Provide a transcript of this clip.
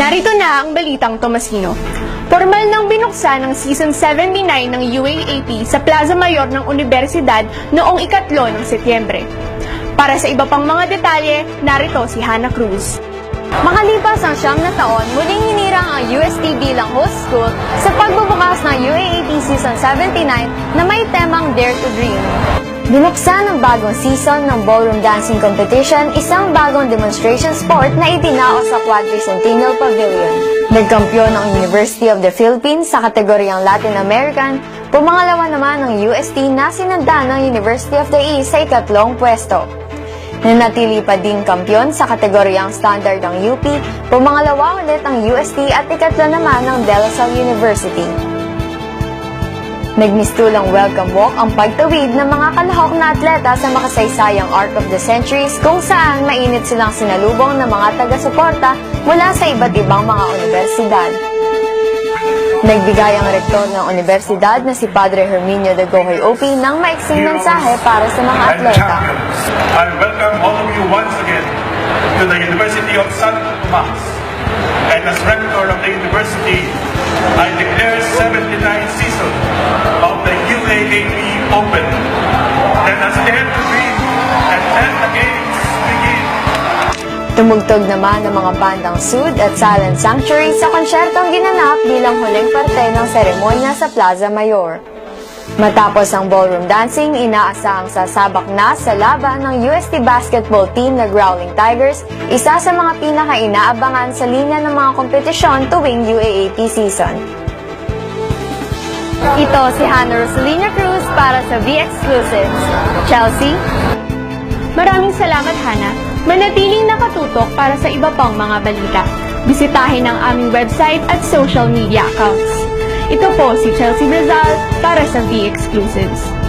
Narito na ang balitang Tomasino. Formal nang binuksan ng Season 79 ng UAAP sa Plaza Mayor ng Universidad noong ikatlo ng Setyembre. Para sa iba pang mga detalye, narito si Hannah Cruz. Makalipas ang siyam na taon, muling hinirang ang UST bilang host school sa pagbubukas ng UAAP Season 79 na may temang Dare to Dream. Binuksan ang bagong season ng ballroom dancing competition, isang bagong demonstration sport na itinao sa Quadricentennial Pavilion. Nagkampiyon ang University of the Philippines sa kategoryang Latin American, pumangalawa naman ang UST na sinanda ng University of the East sa ikatlong pwesto. Nanatili pa din kampyon sa kategoryang standard ang UP, pumangalawa ulit ang UST at ikatlo naman ang De La Salle University. Nagmistulang welcome walk ang pagtawid ng mga kalahok na atleta sa makasaysayang Arc of the Centuries kung saan mainit silang sinalubong ng mga taga-suporta mula sa iba't ibang mga universidad. Nagbigay ang rektor ng universidad na si Padre Herminio de Gojoy OP ng maiksing mensahe para sa mga atleta. I welcome all of you once again to the University of Santo Tomas. And as rector of the university, I declare 79th season Tumugtog naman ang mga bandang Sud at Silent Sanctuary sa konsyertong ginanap bilang huling parte ng seremonya sa Plaza Mayor. Matapos ang ballroom dancing, inaasahang sasabak na sa laban ng UST basketball team na Growling Tigers, isa sa mga pinaka-inaabangan sa linya ng mga kompetisyon tuwing UAAP season. Ito si Hannah Rosalina Cruz para sa V-Exclusives. Chelsea? Maraming salamat, Hannah. Manatiling nakatutok para sa iba pang mga balita. Bisitahin ang aming website at social media accounts. Ito po si Chelsea Brazal para sa V-Exclusives.